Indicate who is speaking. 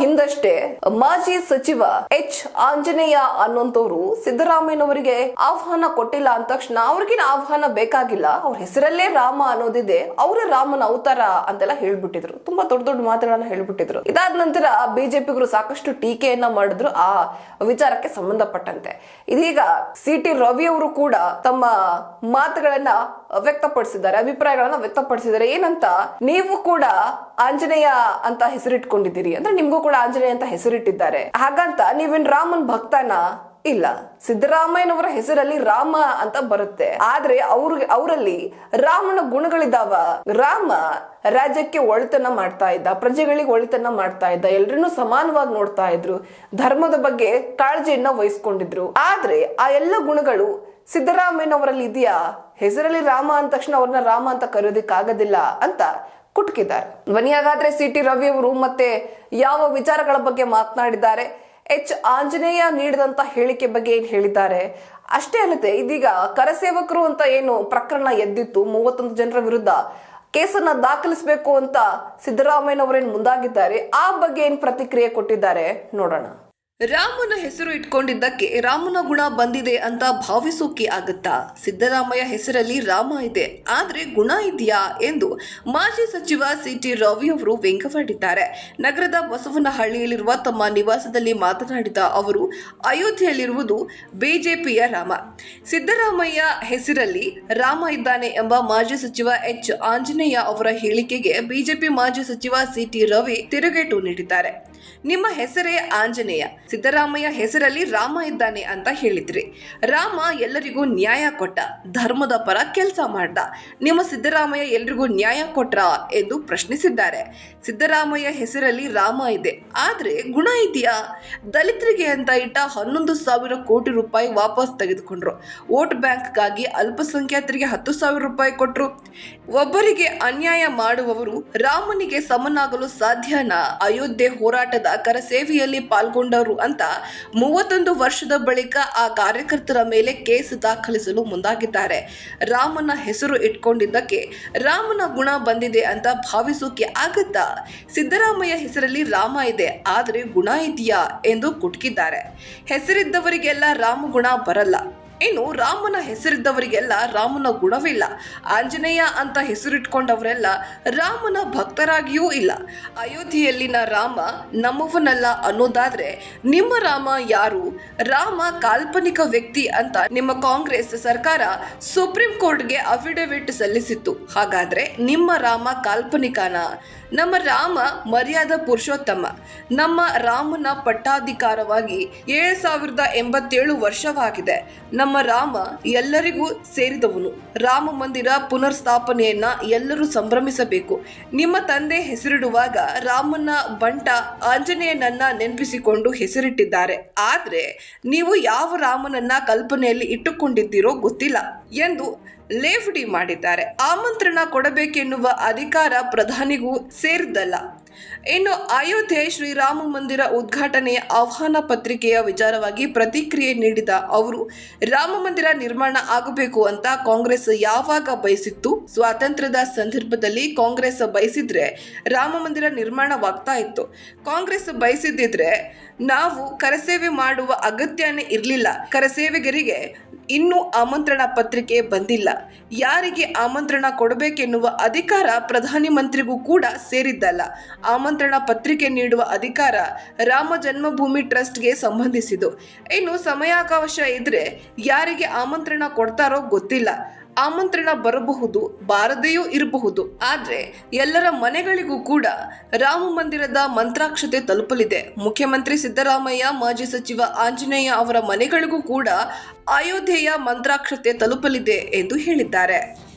Speaker 1: ಹಿಂದಷ್ಟೇ ಮಾಜಿ ಸಚಿವ ಎಚ್. ಆಂಜನೇಯ ಅನ್ನೋಂತವ್ರು ಸಿದ್ದರಾಮಯ್ಯನವರಿಗೆ ಆಹ್ವಾನ ಕೊಟ್ಟಿಲ್ಲ ಅಂದ ತಕ್ಷಣ ಅವ್ರಿಗಿನ ಆಹ್ವಾನ ಬೇಕಾಗಿಲ್ಲ? ಅವ್ರ ಹೆಸರಲ್ಲೇ ರಾಮ ಅನ್ನೋದಿದೆ, ಅವರ ರಾಮನ ಅವತಾರ ಅಂತೆಲ್ಲ ಹೇಳ್ಬಿಟ್ಟಿದ್ರು. ತುಂಬಾ ದೊಡ್ಡ ದೊಡ್ಡ ಮಾತುಗಳನ್ನ ಹೇಳ್ಬಿಟ್ಟಿದ್ರು. ಇದಾದ ನಂತರ ಬಿಜೆಪಿಗರು ಸಾಕಷ್ಟು ಟೀಕೆಯನ್ನ ಮಾಡಿದ್ರು ಆ ವಿಚಾರಕ್ಕೆ ಸಂಬಂಧಪಟ್ಟಂತೆ. ಇದೀಗ ಸಿ ಟಿ ರವಿ ಅವರು ಕೂಡ ತಮ್ಮ ಮಾತುಗಳನ್ನ ವ್ಯಕ್ತಪಡಿಸಿದ್ದಾರೆ, ಅಭಿಪ್ರಾಯಗಳನ್ನ ವ್ಯಕ್ತಪಡಿಸಿದ್ದಾರೆ. ಏನಂತ, ನೀವು ಕೂಡ ಆಂಜನೇಯ ಅಂತ ಹೆಸರಿಟ್ಕೊಂಡಿದ್ದೀರಿ ಅಂದ್ರೆ ನಿಮ್ಗೂ ಕೂಡ ಆಂಜನೇಯ ಅಂತ ಹೆಸರಿಟ್ಟಿದ್ದಾರೆ. ಹಾಗಂತ ನೀವೇನ್ ರಾಮನ್ ಭಕ್ತನ ಇಲ್ಲ. ಸಿದ್ದರಾಮಯ್ಯನವರ ಹೆಸರಲ್ಲಿ ರಾಮ ಅಂತ ಬರುತ್ತೆ. ಆದ್ರೆ ಅವ್ರ, ಅವರಲ್ಲಿ ರಾಮನ ಗುಣಗಳಿದಾವ. ರಾಮ ರಾಜ್ಯಕ್ಕೆ ಒಳಿತನ ಮಾಡ್ತಾ ಇದ್ದ, ಪ್ರಜೆಗಳಿಗೆ ಒಳಿತನ ಮಾಡ್ತಾ ಇದ್ದ, ಎಲ್ರನ್ನೂ ಸಮಾನವಾಗಿ ನೋಡ್ತಾ ಇದ್ರು, ಧರ್ಮದ ಬಗ್ಗೆ ಕಾಳಜಿಯನ್ನ ವಹಿಸ್ಕೊಂಡಿದ್ರು. ಆದ್ರೆ ಆ ಎಲ್ಲ ಗುಣಗಳು ಸಿದ್ದರಾಮಯ್ಯನವರಲ್ಲಿ ಇದೆಯಾ? ಹೆಸರಲ್ಲಿ ರಾಮ ಅಂದ ತಕ್ಷಣ ಅವ್ರನ್ನ ರಾಮ ಅಂತ ಕರೆಯೋದಿಕ್ಕಾಗೋದಿಲ್ಲ ಅಂತ ಕುಟ್ಕಿದ್ದಾರೆ. ಧ್ವನಿಯಾಗಾದ್ರೆ ಸಿ ಟಿ ರವಿ ಅವರು ಮತ್ತೆ ಯಾವ ವಿಚಾರಗಳ ಬಗ್ಗೆ ಮಾತನಾಡಿದ್ದಾರೆ? ಎಚ್. ಆಂಜನೇಯ ನೀಡಿದಂತ ಹೇಳಿಕೆ ಬಗ್ಗೆ ಏನ್ ಹೇಳಿದ್ದಾರೆ? ಅಷ್ಟೇ ಅಲ್ಲದೆ ಇದೀಗ ಕರಸೇವಕರು ಅಂತ ಏನು ಪ್ರಕರಣ ಎದ್ದಿತ್ತು, ಮೂವತ್ತೊಂದು ಜನರ ವಿರುದ್ಧ ಕೇಸನ್ನ ದಾಖಲಿಸಬೇಕು ಅಂತ ಸಿದ್ದರಾಮಯ್ಯನವರೇನು ಮುಂದಾಗಿದ್ದಾರೆ? ಆ ಬಗ್ಗೆ ಏನ್ ಪ್ರತಿಕ್ರಿಯೆ ಕೊಟ್ಟಿದ್ದಾರೆ? ನೋಡೋಣ. ರಾಮನ ಹೆಸರು ಇಟ್ಕೊಂಡಿದ್ದಕ್ಕೆ ರಾಮನ ಗುಣ ಬಂದಿದೆ ಅಂತ ಭಾವಿಸೋಕೆ ಆಗುತ್ತಾ? ಸಿದ್ದರಾಮಯ್ಯ ಹೆಸರಲ್ಲಿ ರಾಮ ಇದೆ, ಆದರೆ ಗುಣ ಇದೆಯಾ ಎಂದು ಮಾಜಿ ಸಚಿವ ಸಿ ಟಿ ರವಿ ಅವರು ವ್ಯಂಗ್ಯವಾಡಿದ್ದಾರೆ. ನಗರದ ಬಸವನಹಳ್ಳಿಯಲ್ಲಿರುವ ತಮ್ಮ ನಿವಾಸದಲ್ಲಿ ಮಾತನಾಡಿದ ಅವರು, ಅಯೋಧ್ಯೆಯಲ್ಲಿರುವುದು ಬಿಜೆಪಿಯ ರಾಮ. ಸಿದ್ದರಾಮಯ್ಯ ಹೆಸರಲ್ಲಿ ರಾಮ ಇದ್ದಾನೆ ಎಂಬ ಮಾಜಿ ಸಚಿವ ಎಚ್. ಆಂಜನೇಯ ಅವರ ಹೇಳಿಕೆಗೆ ಬಿಜೆಪಿ ಮಾಜಿ ಸಚಿವ ಸಿ ಟಿ ರವಿ ತಿರುಗೇಟು ನೀಡಿದ್ದಾರೆ. ನಿಮ್ಮ ಹೆಸರೇ ಆಂಜನೇಯ. ಸಿದ್ದರಾಮಯ್ಯ ಹೆಸರಲ್ಲಿ ರಾಮ ಇದ್ದಾನೆ ಅಂತ ಹೇಳಿದ್ರಿ. ರಾಮ ಎಲ್ಲರಿಗೂ ನ್ಯಾಯ ಕೊಟ್ಟ, ಧರ್ಮದ ಪರ ಕೆಲಸ ಮಾಡ್ದ. ನಿಮ್ಮ ಸಿದ್ದರಾಮಯ್ಯ ಎಲ್ರಿಗೂ ನ್ಯಾಯ ಕೊಟ್ರ ಎಂದು ಪ್ರಶ್ನಿಸಿದ್ದಾರೆ. ಸಿದ್ದರಾಮಯ್ಯ ಹೆಸರಲ್ಲಿ ರಾಮ ಇದೆ. ಆದ್ರೆ ಗುಣ ಇದೆಯಾ? ದಲಿತರಿಗೆ ಅಂತ ಇಟ್ಟ ಹನ್ನೊಂದು ಸಾವಿರ ಕೋಟಿ ರೂಪಾಯಿ ವಾಪಸ್ ತೆಗೆದುಕೊಂಡ್ರು. ವೋಟ್ ಬ್ಯಾಂಕ್ಗಾಗಿ ಅಲ್ಪಸಂಖ್ಯಾತರಿಗೆ ಹತ್ತು ಸಾವಿರ ರೂಪಾಯಿ ಕೊಟ್ರು. ಒಬ್ಬರಿಗೆ ಅನ್ಯಾಯ ಮಾಡುವವರು ರಾಮನಿಗೆ ಸಮನಾಗಲು ಸಾಧ್ಯನಾ? ಅಯೋಧ್ಯೆ ಹೋರಾಟದ ಕರಸೇವೆಯಲ್ಲಿ ಪಾಲ್ಗೊಂಡವರು ಅಂತ ಮೂವತ್ತೊಂದು ವರ್ಷದ ಬಳಿಕ ಆ ಕಾರ್ಯಕರ್ತರ ಮೇಲೆ ಕೇಸ್ ದಾಖಲಿಸಲು ಮುಂದಾಗಿದ್ದಾರೆ. ರಾಮನ ಹೆಸರು ಇಟ್ಕೊಂಡಿದ್ದಕ್ಕೆ ರಾಮನ ಗುಣ ಬಂದಿದೆ ಅಂತ ಭಾವಿಸೋಕೆ ಆಗತ್ತಾ ಸಿದ್ದರಾಮಯ್ಯ ಹೆಸರಲ್ಲಿ ರಾಮ ಇದೆ, ಆದರೆ ಗುಣ ಇದೆಯಾ ಎಂದು ಕುಟ್ಕಿದ್ದಾರೆ. ಹೆಸರಿದ್ದವರಿಗೆಲ್ಲ ರಾಮ ಗುಣ ಬರಲ್ಲ. ಇನ್ನು ರಾಮನ ಹೆಸರಿದ್ದವರಿಗೆಲ್ಲ ರಾಮನ ಗುಣವಿಲ್ಲ ಆಂಜನೇಯ ಅಂತ ಹೆಸರಿಟ್ಕೊಂಡವರೆಲ್ಲ ರಾಮನ ಭಕ್ತರಾಗಿಯೂ ಇಲ್ಲ. ಅಯೋಧ್ಯೆಯಲ್ಲಿನ ರಾಮ ನಮ್ಮವನಲ್ಲ ಅನ್ನೋದಾದ್ರೆ ನಿಮ್ಮ ರಾಮ ಯಾರು? ರಾಮ ಕಾಲ್ಪನಿಕ ವ್ಯಕ್ತಿ ಅಂತ ನಿಮ್ಮ ಕಾಂಗ್ರೆಸ್ ಸರ್ಕಾರ ಸುಪ್ರೀಂ ಕೋರ್ಟ್ಗೆ ಅಫಿಡವಿಟ್ ಸಲ್ಲಿಸಿತ್ತು. ಹಾಗಾದ್ರೆ ನಿಮ್ಮ ರಾಮ ಕಾಲ್ಪನಿಕನ? ನಮ್ಮ ರಾಮ ಮರ್ಯಾದ ಪುರುಷೋತ್ತಮ. ನಮ್ಮ ರಾಮನ ಪಟ್ಟಾಧಿಕಾರವಾಗಿ ಏಳು ಸಾವಿರದ ಎಂಬತ್ತೇಳು ವರ್ಷವಾಗಿದೆ. ನಮ್ಮ ರಾಮ ಎಲ್ಲರಿಗೂ ಸೇರಿದವನು. ರಾಮ ಮಂದಿರ ಪುನರ್ ಸ್ಥಾಪನೆಯನ್ನ ಎಲ್ಲರೂ ಸಂಭ್ರಮಿಸಬೇಕು. ನಿಮ್ಮ ತಂದೆ ಹೆಸರಿಡುವಾಗ ರಾಮನ ಬಂಟ ಆಂಜನೇಯನನ್ನ ನೆನಪಿಸಿಕೊಂಡು ಹೆಸರಿಟ್ಟಿದ್ದಾರೆ. ಆದ್ರೆ ನೀವು ಯಾವ ರಾಮನನ್ನ ಕಲ್ಪನೆಯಲ್ಲಿ ಇಟ್ಟುಕೊಂಡಿದ್ದೀರೋ ಗೊತ್ತಿಲ್ಲ ಎಂದು ಲೇಫ್ಡಿ ಮಾಡಿದ್ದಾರೆ. ಆಮಂತ್ರಣ ಕೊಡಬೇಕೆನ್ನುವ ಅಧಿಕಾರ ಪ್ರಧಾನಿಗೂ ಸೇರಿದ್ದಲ್ಲ. ಇನ್ನು ಅಯೋಧ್ಯೆ ಶ್ರೀರಾಮ ಮಂದಿರ ಉದ್ಘಾಟನೆಯ ಆಹ್ವಾನ ಪತ್ರಿಕೆಯ ವಿಚಾರವಾಗಿ ಪ್ರತಿಕ್ರಿಯೆ ನೀಡಿದ ಅವರು, ರಾಮ ಮಂದಿರ ನಿರ್ಮಾಣ ಆಗಬೇಕು ಅಂತ ಕಾಂಗ್ರೆಸ್ ಯಾವಾಗ ಬಯಸಿತ್ತು? ಸ್ವಾತಂತ್ರ್ಯದ ಸಂದರ್ಭದಲ್ಲಿ ಕಾಂಗ್ರೆಸ್ ಬಯಸಿದ್ರೆ ರಾಮ ಮಂದಿರ ನಿರ್ಮಾಣವಾಗ್ತಾ ಇತ್ತು. ಕಾಂಗ್ರೆಸ್ ಬಯಸಿದ್ದಿದ್ರೆ ನಾವು ಕರಸೇವೆ ಮಾಡುವ ಅಗತ್ಯನೇ ಇರಲಿಲ್ಲ. ಕರಸೇವೆಗರಿಗೆ ಇನ್ನೂ ಆಮಂತ್ರಣ ಪತ್ರಿಕೆ ಬಂದಿಲ್ಲ. ಯಾರಿಗೆ ಆಮಂತ್ರಣ ಕೊಡಬೇಕೆನ್ನುವ ಅಧಿಕಾರ ಪ್ರಧಾನಿ ಮಂತ್ರಿಗೂ ಕೂಡ ಸೇರಿದ್ದಲ್ಲ. ಆಮಂತ್ರಣ ಪತ್ರಿಕೆ ನೀಡುವ ಅಧಿಕಾರ ರಾಮ ಜನ್ಮಭೂಮಿ ಟ್ರಸ್ಟ್ಗೆ ಸಂಬಂಧಿಸಿದ್ದು. ಇನ್ನು ಸಮಯಾವಕಾಶ ಇದ್ರೆ ಯಾರಿಗೆ ಆಮಂತ್ರಣ ಕೊಡ್ತಾರೋ ಗೊತ್ತಿಲ್ಲ. ಆಮಂತ್ರಣ ಬರಬಹುದು, ಬಾರದೆಯೂ ಇರಬಹುದು. ಆದರೆ ಎಲ್ಲರ ಮನೆಗಳಿಗೂ ಕೂಡ ರಾಮ ಮಂದಿರದ ಮಂತ್ರಾಕ್ಷತೆ ತಲುಪಲಿದೆ. ಮುಖ್ಯಮಂತ್ರಿ ಸಿದ್ದರಾಮಯ್ಯ, ಮಾಜಿ ಸಚಿವ ಆಂಜನೇಯ ಅವರ ಮನೆಗಳಿಗೂ ಕೂಡ ಅಯೋಧ್ಯೆಯ ಮಂತ್ರಾಕ್ಷತೆ ತಲುಪಲಿದೆ ಎಂದು ಹೇಳಿದ್ದಾರೆ.